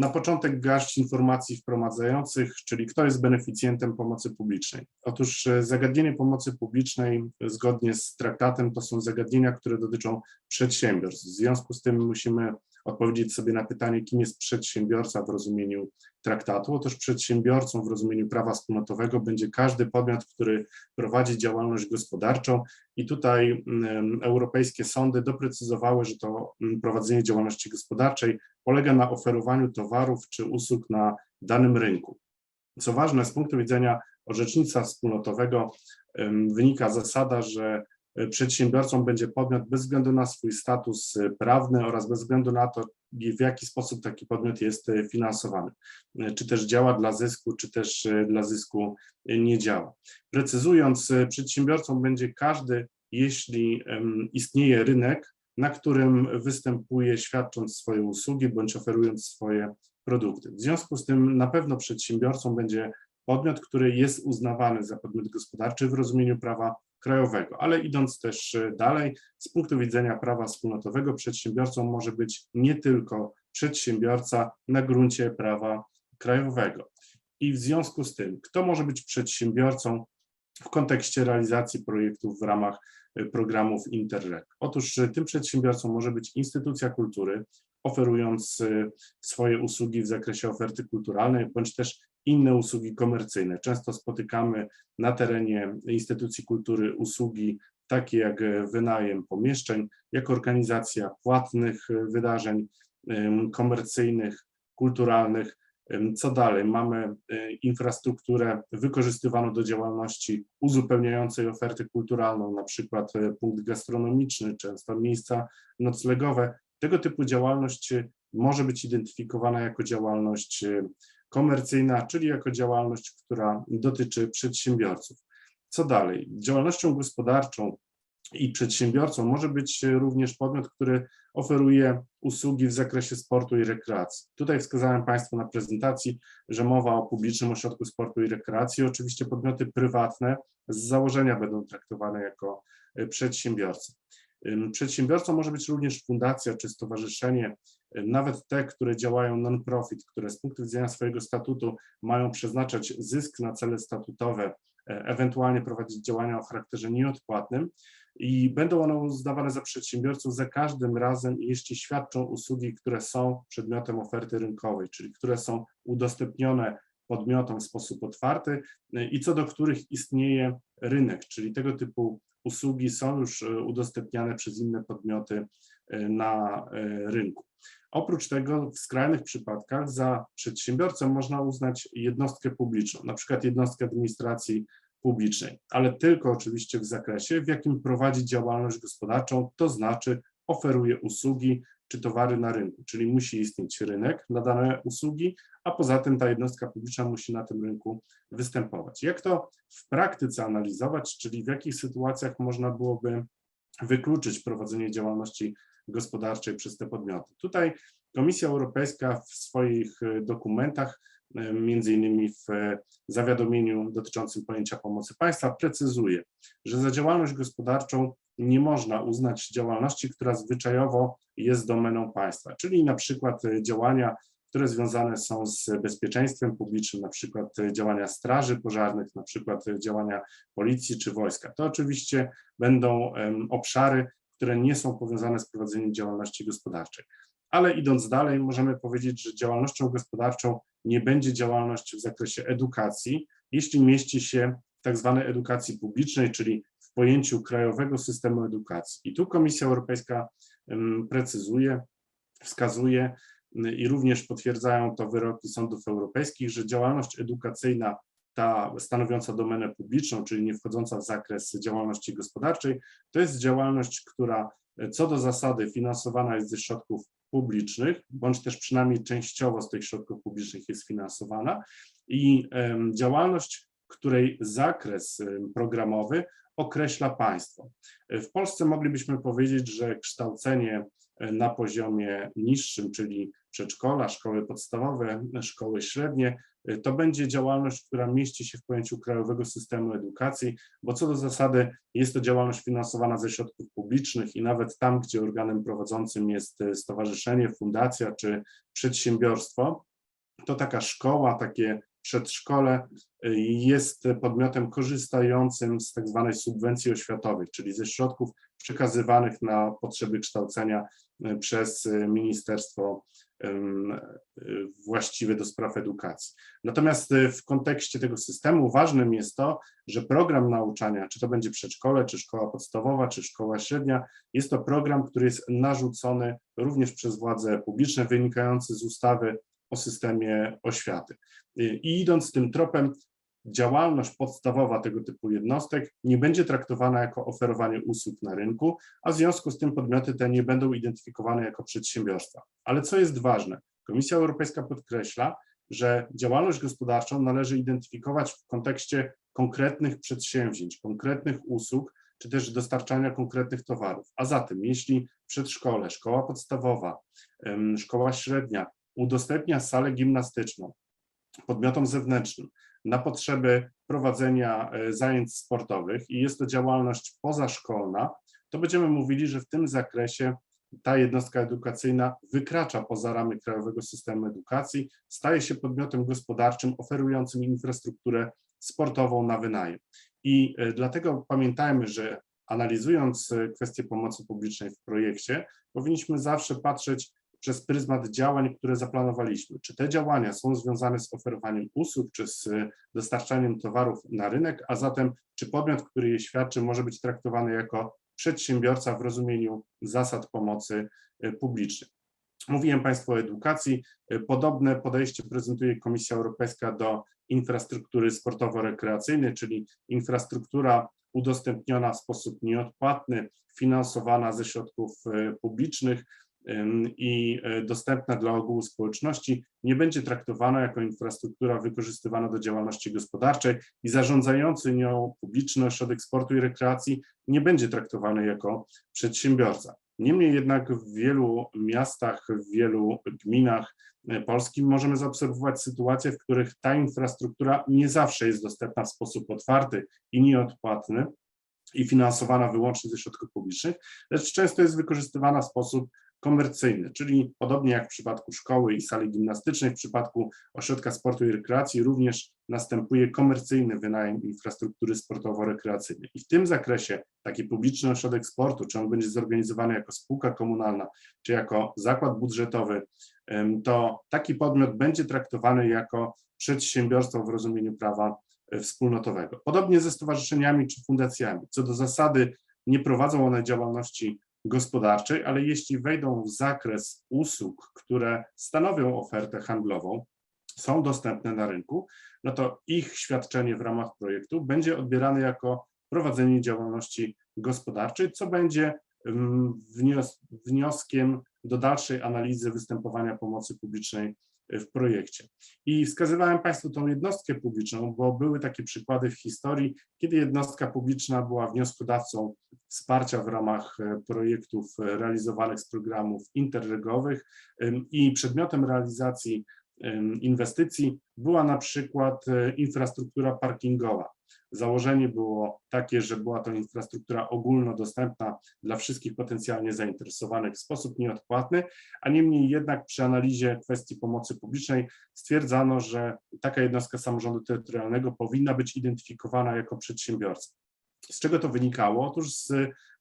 Na początek garść informacji wprowadzających, czyli kto jest beneficjentem pomocy publicznej. Otóż e, zagadnienie pomocy publicznej zgodnie z traktatem to są zagadnienia, które dotyczą przedsiębiorstw. W związku z tym musimy odpowiedzieć sobie na pytanie, kim jest przedsiębiorca w rozumieniu traktatu. Otóż przedsiębiorcą w rozumieniu prawa wspólnotowego będzie każdy podmiot, który prowadzi działalność gospodarczą i tutaj um, europejskie sądy doprecyzowały, że to um, prowadzenie działalności gospodarczej polega na oferowaniu towarów czy usług na danym rynku. Co ważne, z punktu widzenia orzecznictwa wspólnotowego wynika zasada, że przedsiębiorcą będzie podmiot bez względu na swój status e, prawny oraz bez względu na to, w jaki sposób taki podmiot jest e, finansowany. Czy też działa dla zysku, czy też dla zysku nie działa. Precyzując, przedsiębiorcą będzie każdy, jeśli istnieje rynek, na którym występuje świadcząc swoje usługi bądź oferując swoje produkty. W związku z tym na pewno przedsiębiorcą będzie podmiot, który jest uznawany za podmiot gospodarczy w rozumieniu prawa krajowego. Ale idąc też e, dalej, z punktu widzenia prawa wspólnotowego, przedsiębiorcą może być nie tylko przedsiębiorca na gruncie prawa krajowego. I w związku z tym, kto może być przedsiębiorcą w kontekście realizacji projektów w ramach e, programów Interreg? Otóż e, tym przedsiębiorcą może być instytucja kultury, oferując swoje usługi w zakresie oferty kulturalnej, bądź też inne usługi komercyjne. Często spotykamy na terenie instytucji kultury usługi takie jak wynajem pomieszczeń, jak organizacja płatnych wydarzeń komercyjnych, kulturalnych. Co dalej? Mamy e, infrastrukturę wykorzystywaną do działalności uzupełniającej ofertę kulturalną, na przykład e, punkt gastronomiczny, często miejsca noclegowe. Tego typu działalność może być identyfikowana jako działalność e, komercyjna, czyli jako działalność, która dotyczy przedsiębiorców. Co dalej? Działalnością gospodarczą i przedsiębiorcą może być również podmiot, który oferuje usługi w zakresie sportu i rekreacji. Tutaj wskazałem Państwu na prezentacji, że mowa o publicznym ośrodku sportu i rekreacji. Oczywiście podmioty prywatne z założenia będą traktowane jako przedsiębiorcy. Przedsiębiorcą może być również fundacja czy stowarzyszenie, nawet te, które działają non-profit, które z punktu widzenia swojego statutu mają przeznaczać zysk na cele statutowe, e, ewentualnie prowadzić działania o charakterze nieodpłatnym i będą one uznawane za przedsiębiorców za każdym razem, jeśli świadczą usługi, które są przedmiotem oferty rynkowej, czyli które są udostępnione podmiotom w sposób otwarty e, i co do których istnieje rynek, czyli tego typu usługi są już e, udostępniane przez inne podmioty e, na e, rynku. Oprócz tego w skrajnych przypadkach za przedsiębiorcę można uznać jednostkę publiczną, na przykład jednostkę administracji publicznej, ale tylko oczywiście w zakresie, w jakim prowadzi działalność gospodarczą, to znaczy oferuje usługi czy towary na rynku, czyli musi istnieć rynek na dane usługi, a poza tym ta jednostka publiczna musi na tym rynku występować. Jak to w praktyce analizować, czyli w jakich sytuacjach można byłoby wykluczyć prowadzenie działalności gospodarczej przez te podmioty. Tutaj Komisja Europejska w swoich dokumentach, między innymi w zawiadomieniu dotyczącym pojęcia pomocy państwa, precyzuje, że za działalność gospodarczą nie można uznać działalności, która zwyczajowo jest domeną państwa, czyli na przykład działania które związane są z bezpieczeństwem publicznym, na przykład działania straży pożarnych, na przykład działania policji czy wojska. To oczywiście będą obszary, które nie są powiązane z prowadzeniem działalności gospodarczej. Ale idąc dalej, możemy powiedzieć, że działalnością gospodarczą nie będzie działalność w zakresie edukacji, jeśli mieści się w tak zwanej edukacji publicznej, czyli w pojęciu krajowego systemu edukacji. I tu Komisja Europejska precyzuje, wskazuje, i również potwierdzają to wyroki sądów europejskich, że działalność edukacyjna, ta stanowiąca domenę publiczną, czyli nie wchodząca w zakres działalności gospodarczej, to jest działalność, która co do zasady finansowana jest ze środków publicznych, bądź też przynajmniej częściowo z tych środków publicznych jest finansowana i działalność, której zakres programowy określa państwo. W Polsce moglibyśmy powiedzieć, że kształcenie na poziomie niższym, czyli przedszkola, szkoły podstawowe, szkoły średnie, to będzie działalność, która mieści się w pojęciu krajowego systemu edukacji, bo co do zasady jest to działalność finansowana ze środków publicznych i nawet tam, gdzie organem prowadzącym jest stowarzyszenie, fundacja czy przedsiębiorstwo, to taka szkoła, takie przedszkole y, jest podmiotem korzystającym z tak zwanej subwencji oświatowej, czyli ze środków przekazywanych na potrzeby kształcenia y, przez y, Ministerstwo właściwe do spraw edukacji. Natomiast w kontekście tego systemu ważnym jest to, że program nauczania, czy to będzie przedszkole, czy szkoła podstawowa, czy szkoła średnia, jest to program, który jest narzucony również przez władze publiczne, wynikający z ustawy o systemie oświaty. I idąc tym tropem, działalność podstawowa tego typu jednostek nie będzie traktowana jako oferowanie usług na rynku, a w związku z tym podmioty te nie będą identyfikowane jako przedsiębiorstwa. Ale co jest ważne, Komisja Europejska podkreśla, że działalność gospodarczą należy identyfikować w kontekście konkretnych przedsięwzięć, konkretnych usług, czy też dostarczania konkretnych towarów. A zatem, jeśli przedszkole, szkoła podstawowa, szkoła średnia udostępnia salę gimnastyczną podmiotom zewnętrznym na potrzeby prowadzenia e, zajęć sportowych i jest to działalność pozaszkolna, to będziemy mówili, że w tym zakresie ta jednostka edukacyjna wykracza poza ramy krajowego systemu edukacji, staje się podmiotem gospodarczym oferującym infrastrukturę sportową na wynajem. I e, dlatego pamiętajmy, że analizując e, kwestię pomocy publicznej w projekcie, powinniśmy zawsze patrzeć przez pryzmat działań, które zaplanowaliśmy. Czy te działania są związane z oferowaniem usług, czy z dostarczaniem towarów na rynek, a zatem czy podmiot, który je świadczy, może być traktowany jako przedsiębiorca w rozumieniu zasad pomocy e, publicznej. Mówiłem Państwu o edukacji. E, Podobne podejście prezentuje Komisja Europejska do infrastruktury sportowo-rekreacyjnej, czyli infrastruktura udostępniona w sposób nieodpłatny, finansowana ze środków e, publicznych i e, dostępna dla ogółu społeczności, nie będzie traktowana jako infrastruktura wykorzystywana do działalności gospodarczej i zarządzający nią publiczny ośrodek sportu i rekreacji nie będzie traktowany jako przedsiębiorca. Niemniej jednak w wielu miastach, w wielu gminach e, Polski możemy zaobserwować sytuacje, w których ta infrastruktura nie zawsze jest dostępna w sposób otwarty i nieodpłatny i finansowana wyłącznie ze środków publicznych, lecz często jest wykorzystywana w sposób komercyjny, czyli podobnie jak w przypadku szkoły i sali gimnastycznej, w przypadku ośrodka sportu i rekreacji również następuje komercyjny wynajem infrastruktury sportowo-rekreacyjnej. I w tym zakresie taki publiczny ośrodek sportu, czy on będzie zorganizowany jako spółka komunalna, czy jako zakład budżetowy, to taki podmiot będzie traktowany jako przedsiębiorstwo w rozumieniu prawa e, wspólnotowego. Podobnie ze stowarzyszeniami czy fundacjami. Co do zasady nie prowadzą one działalności gospodarczej, ale jeśli wejdą w zakres usług, które stanowią ofertę handlową, są dostępne na rynku, no to ich świadczenie w ramach projektu będzie odbierane jako prowadzenie działalności gospodarczej, co będzie mm, wnios wnioskiem do dalszej analizy występowania pomocy publicznej w projekcie. I wskazywałem Państwu tą jednostkę publiczną, bo były takie przykłady w historii, kiedy jednostka publiczna była wnioskodawcą wsparcia w ramach e, projektów e, realizowanych z programów interregowych i przedmiotem realizacji inwestycji była na przykład e, infrastruktura parkingowa. Założenie było takie, że była to infrastruktura ogólnodostępna dla wszystkich potencjalnie zainteresowanych w sposób nieodpłatny, a niemniej jednak przy analizie kwestii pomocy publicznej stwierdzano, że taka jednostka samorządu terytorialnego powinna być identyfikowana jako przedsiębiorca. Z czego to wynikało? Otóż z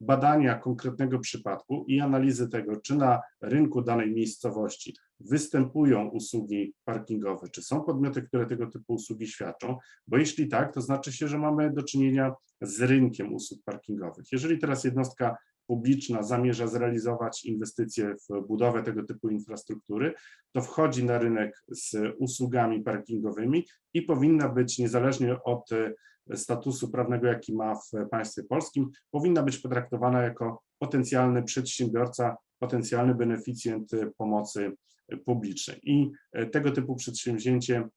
badania konkretnego przypadku i analizy tego, czy na rynku danej miejscowości występują usługi parkingowe, czy są podmioty, które tego typu usługi świadczą, bo jeśli tak, to znaczy się, że mamy do czynienia z rynkiem usług parkingowych. Jeżeli teraz jednostka publiczna zamierza zrealizować inwestycje w budowę tego typu infrastruktury, to wchodzi na rynek z usługami parkingowymi i powinna być niezależnie od statusu prawnego, jaki ma w państwie polskim, powinna być potraktowana jako potencjalny przedsiębiorca, potencjalny beneficjent e, pomocy e, publicznej. I tego typu przedsięwzięcie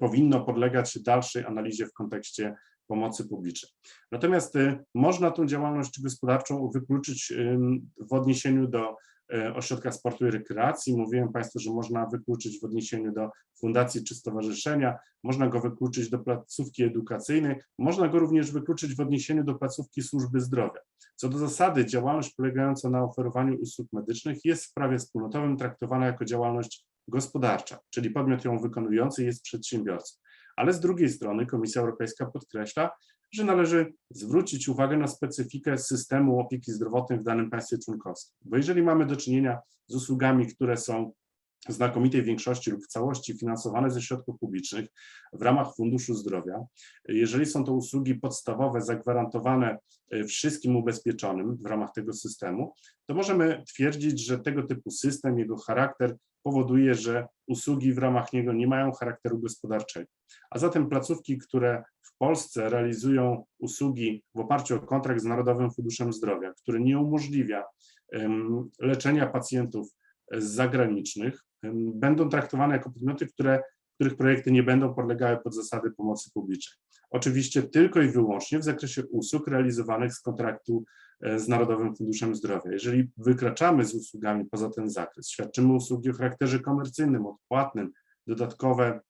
powinno podlegać dalszej analizie w kontekście pomocy publicznej. Natomiast y, można tą działalność gospodarczą wykluczyć w odniesieniu do e, ośrodka sportu i rekreacji. Mówiłem Państwu, że można wykluczyć w odniesieniu do fundacji czy stowarzyszenia, można go wykluczyć do placówki edukacyjnej, można go również wykluczyć w odniesieniu do placówki służby zdrowia. Co do zasady, działalność polegająca na oferowaniu usług medycznych jest w prawie wspólnotowym traktowana jako działalność gospodarcza, czyli podmiot ją wykonujący jest przedsiębiorcą. Ale z drugiej strony Komisja Europejska podkreśla, że należy zwrócić uwagę na specyfikę systemu opieki zdrowotnej w danym państwie członkowskim. Bo jeżeli mamy do czynienia z usługami, które są znakomitej większości lub w całości finansowane ze środków publicznych w ramach Funduszu Zdrowia, jeżeli są to usługi podstawowe zagwarantowane e, wszystkim ubezpieczonym w ramach tego systemu, to możemy twierdzić, że tego typu system, jego charakter powoduje, że usługi w ramach niego nie mają charakteru gospodarczego. A zatem placówki, które w Polsce realizują usługi w oparciu o kontrakt z Narodowym Funduszem Zdrowia, który nie umożliwia leczenia pacjentów zagranicznych, będą traktowane jako podmioty, które, których projekty nie będą podlegały pod zasady pomocy publicznej. Oczywiście tylko i wyłącznie w zakresie usług realizowanych z kontraktu e, z Narodowym Funduszem Zdrowia. Jeżeli wykraczamy z usługami poza ten zakres, świadczymy usługi o charakterze komercyjnym, odpłatnym, dodatkowe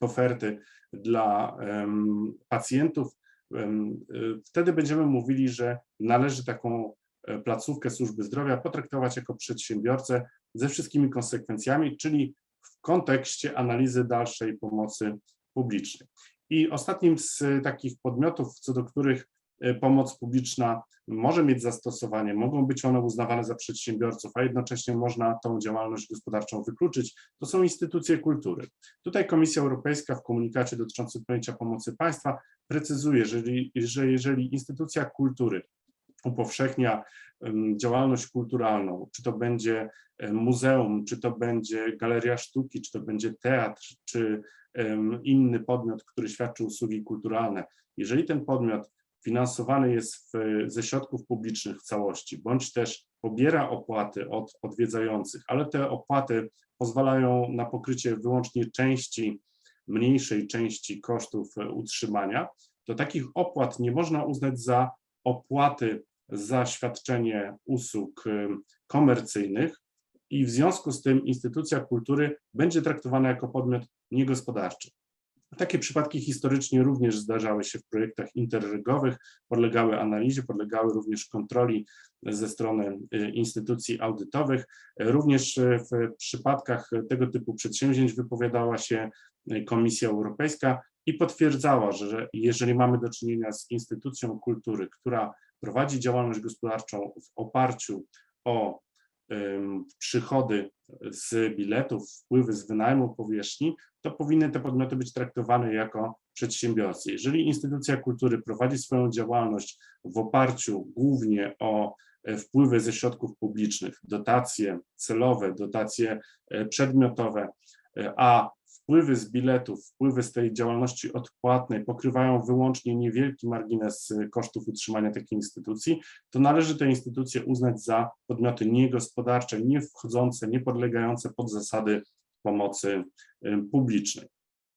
oferty dla em, pacjentów, y, wtedy będziemy mówili, że należy taką e, placówkę służby zdrowia potraktować jako przedsiębiorcę ze wszystkimi konsekwencjami, czyli w kontekście analizy dalszej pomocy publicznej. I ostatnim z takich podmiotów, co do których e, pomoc publiczna może mieć zastosowanie, mogą być one uznawane za przedsiębiorców, a jednocześnie można tą działalność gospodarczą wykluczyć, to są instytucje kultury. Tutaj Komisja Europejska w komunikacie dotyczącym pojęcia pomocy państwa precyzuje, że jeżeli, że jeżeli instytucja kultury upowszechnia działalność kulturalną, czy to będzie muzeum, czy to będzie galeria sztuki, czy to będzie teatr, czy inny podmiot, który świadczy usługi kulturalne. Jeżeli ten podmiot finansowany jest w, ze środków publicznych w całości, bądź też pobiera opłaty od odwiedzających, ale te opłaty pozwalają na pokrycie wyłącznie części, mniejszej części kosztów e, utrzymania, to takich opłat nie można uznać za opłaty za świadczenie usług y, komercyjnych i w związku z tym instytucja kultury będzie traktowana jako podmiot niegospodarczy. Takie przypadki historycznie również zdarzały się w projektach interregowych, podlegały analizie, podlegały również kontroli ze strony y, instytucji audytowych. Również y, w przypadkach tego typu przedsięwzięć wypowiadała się Komisja Europejska i potwierdzała, że jeżeli mamy do czynienia z instytucją kultury, która prowadzi działalność gospodarczą w oparciu o przychody z biletów, wpływy z wynajmu powierzchni, to powinny te podmioty być traktowane jako przedsiębiorcy. Jeżeli instytucja kultury prowadzi swoją działalność w oparciu głównie o e, wpływy ze środków publicznych, dotacje celowe, dotacje e, przedmiotowe, e, a wpływy z biletów, wpływy z tej działalności odpłatnej pokrywają wyłącznie niewielki margines y, kosztów utrzymania takiej instytucji, to należy te instytucje uznać za podmioty niegospodarcze, nie wchodzące, nie podlegające pod zasady pomocy y, publicznej.